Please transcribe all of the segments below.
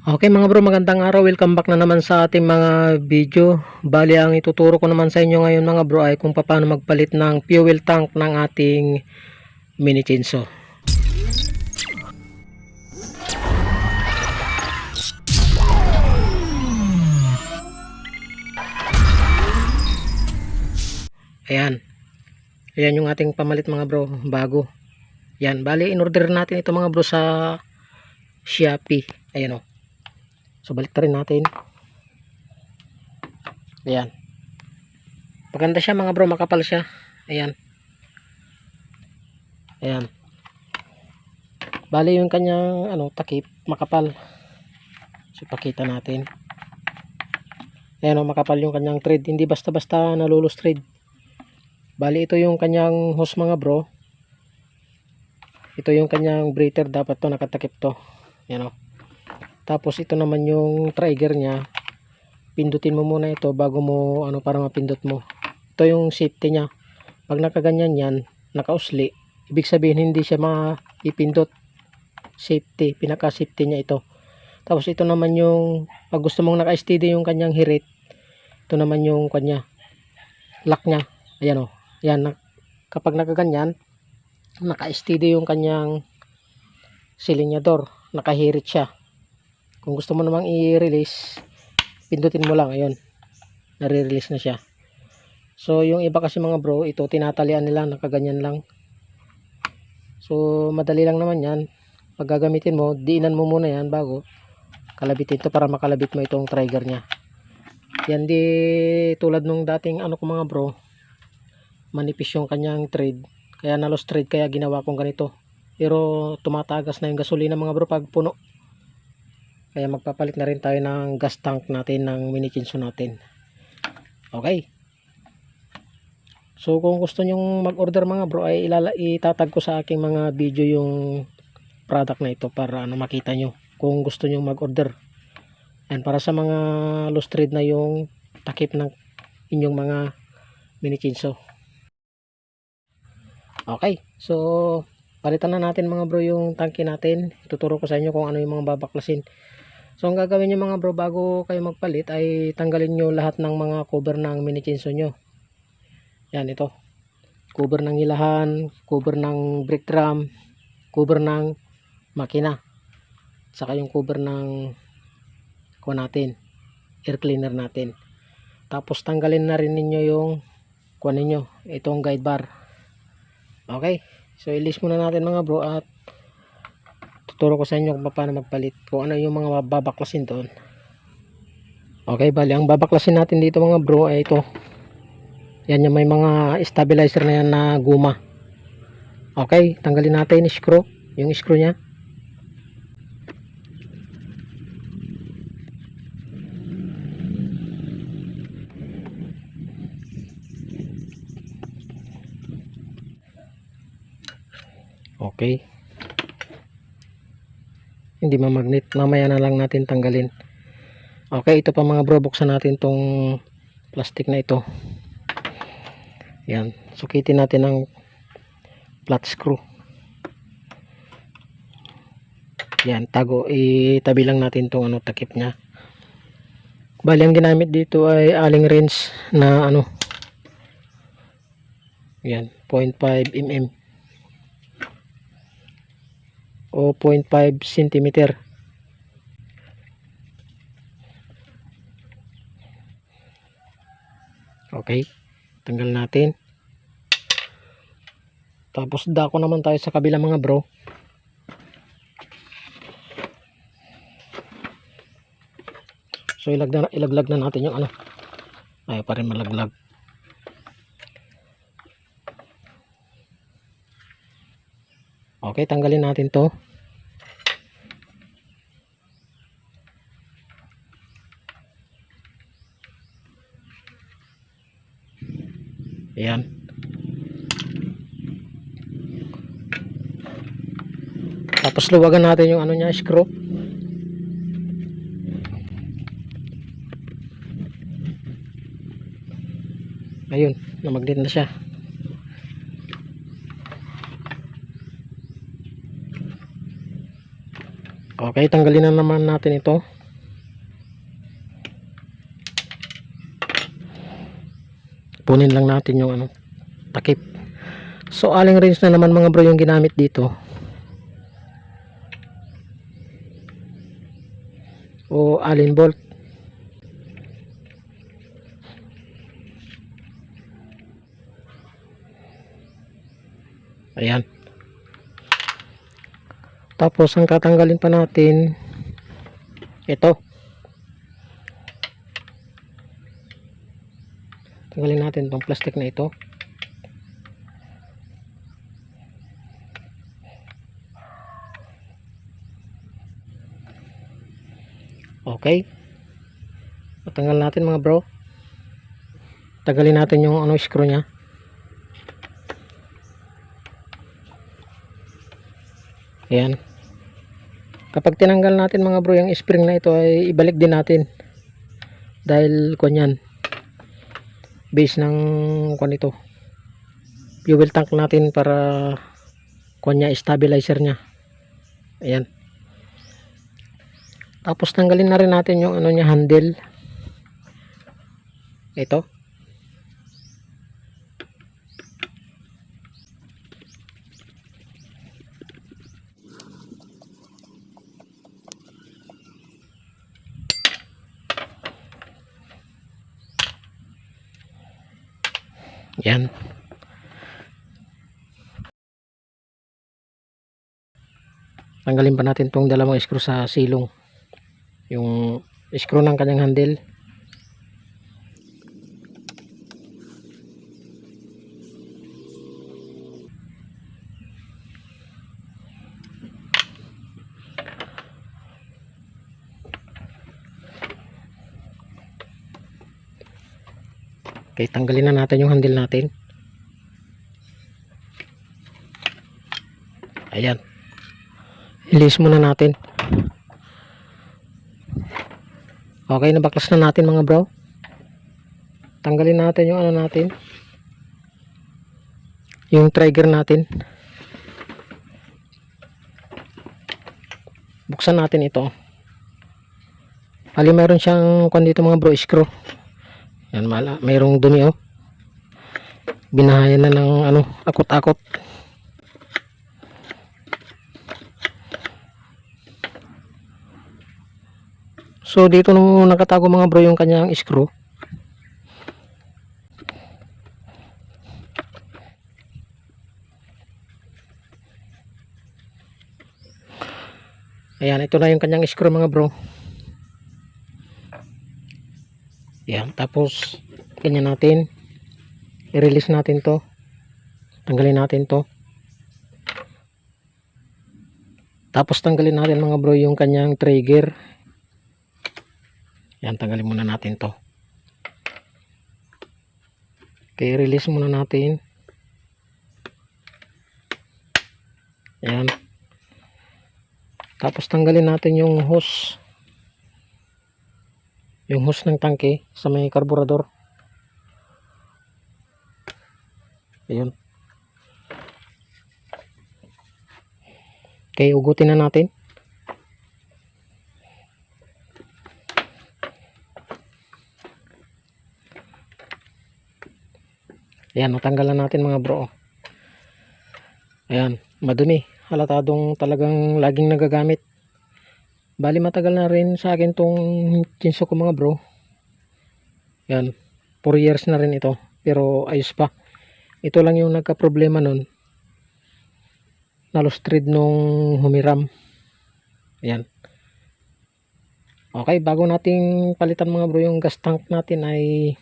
Okay mga bro, magandang araw. Welcome back na naman sa ating mga video. Bali, ang ituturo ko naman sa inyo ngayon mga bro ay kung paano magpalit ng fuel tank ng ating mini chainsaw. Ayan. Ayan yung ating pamalit mga bro, bago. Yan, bali in-order natin ito mga bro sa Shopee. Ayan o. So balik rin natin. Ayan. Maganda siya mga bro, makapal siya. Ayan. Ayan. Bali yung kanyang ano, takip, makapal. So pakita natin. Ayan o, makapal yung kanyang thread. Hindi basta-basta nalulus thread. Bali ito yung kanyang hose mga bro. Ito yung kanyang breather. Dapat to nakatakip to. Ayan o. Tapos ito naman yung trigger niya. Pindutin mo muna ito bago mo ano para mapindot mo. Ito yung safety niya. Pag nakaganyan yan, nakausli, ibig sabihin hindi siya maipindot. Safety, pinaka safety niya ito. Tapos ito naman yung pag gusto mong naka-steady yung kanyang hirit. Ito naman yung kanya lock niya. Ayan o. Yan, na- kapag nakaganyan, naka-steady yung kanyang silinyador. Nakahirit siya. Kung gusto mo namang i-release, pindutin mo lang. Ayun. Nare-release na siya. So, yung iba kasi mga bro, ito tinatalian nila, nakaganyan lang. So, madali lang naman yan. Pag gagamitin mo, diinan mo muna yan bago kalabitin to para makalabit mo itong trigger niya. Yan di tulad nung dating ano ko mga bro, manipis yung kanyang thread. Kaya nalos thread kaya ginawa kong ganito. Pero tumatagas na yung gasolina mga bro pag puno. Kaya magpapalit na rin tayo ng gas tank natin ng mini chinso natin. Okay. So kung gusto nyong mag-order mga bro ay ilala itatag ko sa aking mga video yung product na ito para ano makita nyo kung gusto nyong mag-order. And para sa mga loose thread na yung takip ng inyong mga mini chinso. Okay. So palitan na natin mga bro yung tangke natin. Tuturo ko sa inyo kung ano yung mga babaklasin. So ang gagawin nyo mga bro bago kayo magpalit ay tanggalin nyo lahat ng mga cover ng mini chainsaw nyo. Yan ito. Cover ng ilahan, cover ng brake drum, cover ng makina. Saka yung cover ng ko natin, air cleaner natin. Tapos tanggalin na rin ninyo yung kuha ninyo, itong guide bar. Okay. So i-list muna natin mga bro at tuturo ko sa inyo kung paano magpalit. Kung ano yung mga babaklasin doon. Okay, bali ang babaklasin natin dito mga bro ay ito. Yan yung may mga stabilizer na yan na guma. Okay, tanggalin natin yung screw, yung screw niya. Okay. Hindi mamagnet. Mamaya na lang natin tanggalin. Okay, ito pa mga bro. Buksan natin tong plastic na ito. Yan. Sukitin natin ng flat screw. Yan. Tago. Itabi lang natin tong ano, takip niya. Bali, ang ginamit dito ay aling wrench na ano. Yan. 0.5 mm o 0.5 cm. Okay, tanggal natin. Tapos dako naman tayo sa kabila mga bro. So ilag na, ilaglag na natin yung ano. Ay pa rin malaglag. Okay, tanggalin natin to. Ayan. Tapos luwagan natin yung ano niya, screw. Ayun, namagnet na siya. Okay, tanggalin na naman natin ito. Punin lang natin yung ano, takip. So, aling range na naman mga bro yung ginamit dito. O allen bolt. Ayan. Tapos, ang tatanggalin pa natin, ito. Tanggalin natin itong plastic na ito. Okay. Patanggal natin mga bro. Tagalin natin yung ano screw niya. Ayan. Kapag tinanggal natin mga bro yung spring na ito ay ibalik din natin. Dahil kunyan. Base ng kwan ito. Fuel tank natin para kunya stabilizer niya. Ayan. Tapos tanggalin na rin natin yung ano niya handle. Ito. Yan. Tanggalin pa natin tong dalawang screw sa silong yung screw ng kanyang handle okay tanggalin na natin yung handle natin ayan ilis muna natin Okay, nabaklas na natin mga bro. Tanggalin natin yung ano natin. Yung trigger natin. Buksan natin ito. Ali mayroon siyang kwan dito mga bro, screw. Yan, mala, mayroong dumi oh. Binahayan na ng ano, akot-akot. So dito nung nakatago mga bro yung kanyang screw. Ayan, ito na yung kanyang screw mga bro. Ayan, tapos ganyan natin. I-release natin to. Tanggalin natin to. Tapos tanggalin natin mga bro yung kanyang trigger. Yan, tanggalin muna natin to. Okay, release muna natin. Yan. Tapos tanggalin natin yung hose. Yung hose ng tangke sa may karburador. Ayun. Okay, ugutin na natin. Ayan, natanggalan natin mga bro. Ayan, madumi. Halatadong talagang laging nagagamit. Bali matagal na rin sa akin tong chinso ko mga bro. Ayan, 4 years na rin ito. Pero ayos pa. Ito lang yung nagka-problema nun. Nalustrid nung humiram. Ayan. Okay, bago nating palitan mga bro yung gas tank natin ay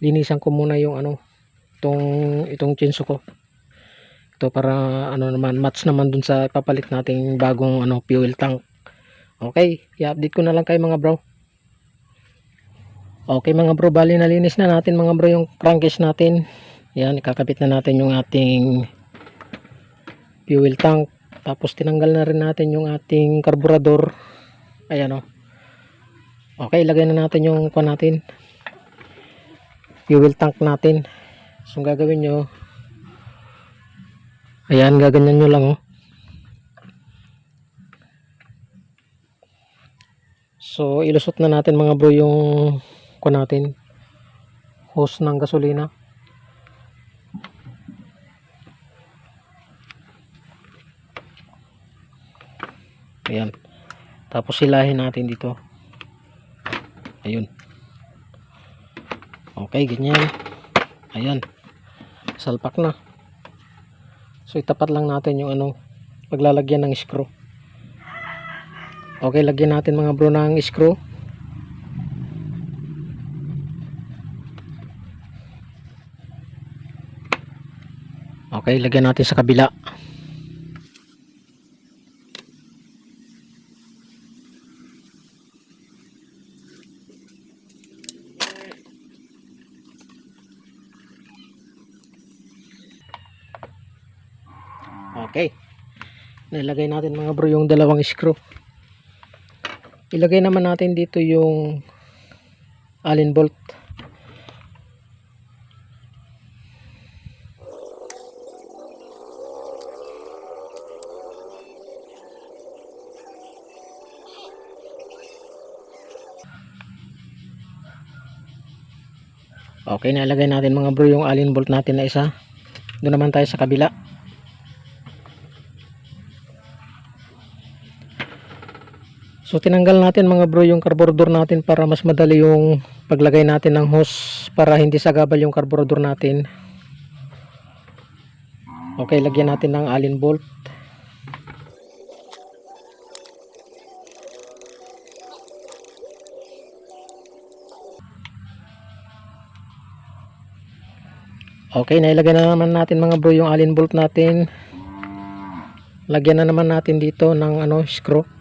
linisan ko muna yung ano itong itong chinso ko ito para ano naman match naman dun sa ipapalit nating bagong ano fuel tank okay i-update ko na lang kayo mga bro. Okay mga bro bali nalinis na natin mga bro yung crankcase natin. Yan ikakabit na natin yung ating fuel tank. Tapos tinanggal na rin natin yung ating karburador ayan o okay ilagay na natin yung kwan natin fuel tank natin. So, gagawin nyo, ayan, gaganyan nyo lang, oh. So ilusot na natin mga bro yung ko natin hose ng gasolina. Ayan. Tapos silahin natin dito. Ayun. Okay, ganyan. Ayan. Salpak na. So itapat lang natin yung ano paglalagyan ng screw. Okay, lagyan natin mga bro ng screw. Okay, lagyan natin sa kabila. Okay. Nilagay natin mga bro yung dalawang screw. Ilagay naman natin dito yung allen bolt. Okay, nilagay natin mga bro yung allen bolt natin na isa. Doon naman tayo sa kabila. So tinanggal natin mga bro yung carburetor natin para mas madali yung paglagay natin ng hose para hindi sagabal yung carburetor natin. Okay, lagyan natin ng allen bolt. Okay, nailagay na naman natin mga bro yung allen bolt natin. Lagyan na naman natin dito ng ano screw.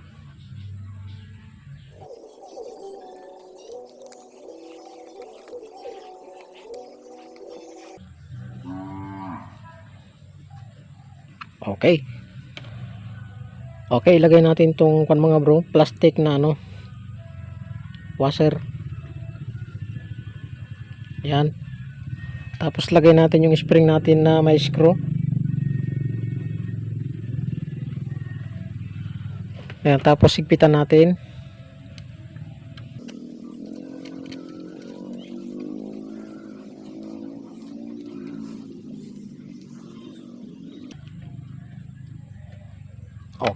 Okay. Okay, ilagay natin tong kan mga bro, plastic na ano washer. Yan. Tapos lagay natin yung spring natin na may screw. Ayan, tapos sigpitan natin.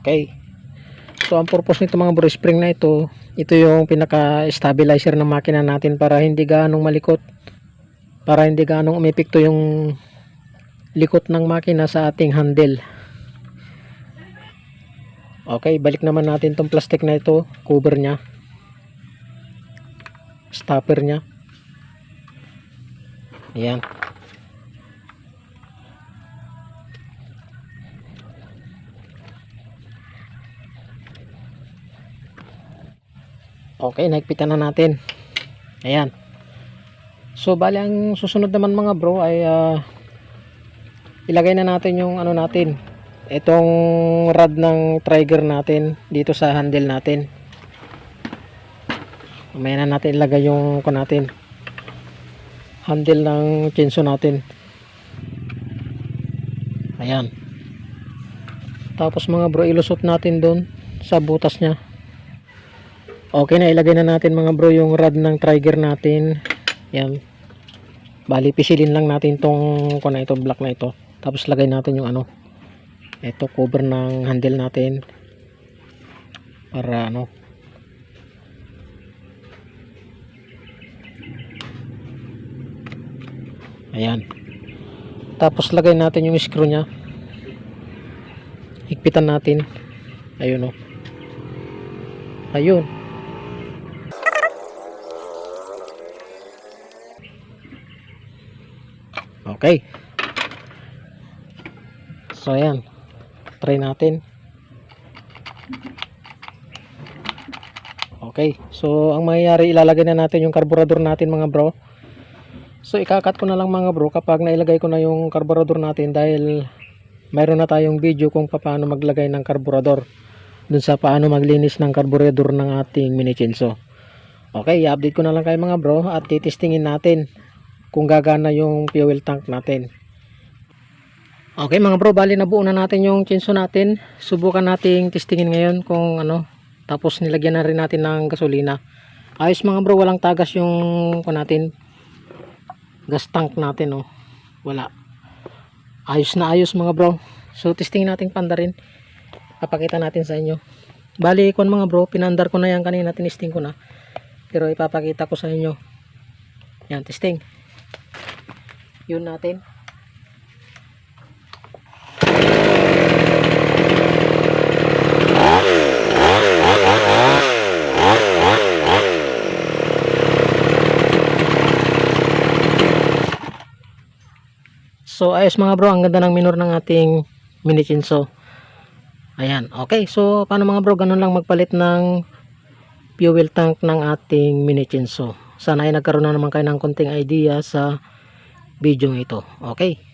Okay. So ang purpose nito mga bro spring na ito, ito yung pinaka stabilizer ng makina natin para hindi ganong malikot. Para hindi ganong umepekto yung likot ng makina sa ating handle. Okay, balik naman natin tong plastic na ito, cover niya. Stopper niya. Ayan. Okay, naigpitan na natin. Ayan. So, bali ang susunod naman mga bro ay ah, ilagay na natin yung ano natin. Itong rod ng trigger natin dito sa handle natin. Mamaya na natin ilagay yung ko natin. Handle ng chinso natin. Ayan. Tapos mga bro, ilusot natin doon sa butas niya. Okay na, ilagay na natin mga bro yung rod ng trigger natin. Yan. Bali, pisilin lang natin tong kung na ito, block na ito. Tapos lagay natin yung ano. Ito, cover ng handle natin. Para ano. Ayan. Tapos lagay natin yung screw nya. Higpitan natin. Ayun o. Ayun. Okay. So ayan. Try natin. Okay. So ang mangyayari ilalagay na natin yung carburetor natin mga bro. So ikakat ko na lang mga bro kapag nailagay ko na yung carburetor natin dahil mayroon na tayong video kung paano maglagay ng carburetor dun sa paano maglinis ng carburetor ng ating mini chinso. Okay, i-update ko na lang kayo mga bro at titestingin natin kung gagana yung fuel tank natin. Okay mga bro, bali nabuo na natin yung chinso natin. Subukan nating testingin ngayon kung ano Tapos nilagyan na rin natin ng gasolina. Ayos mga bro, walang tagas yung ko natin. Gas tank natin oh. Wala. Ayos na ayos mga bro. So testing natin panda rin. Papakita natin sa inyo. Bali kon mga bro, pinandar ko na yan kanina, tinisting ko na. Pero ipapakita ko sa inyo. Yan, testing. Yun natin. So ayos mga bro, ang ganda ng minor ng ating mini chinso. Ayan, okay. So paano mga bro, ganun lang magpalit ng fuel tank ng ating mini chinso. Sana ay nagkaroon na naman kayo ng konting idea sa video ito. Okay.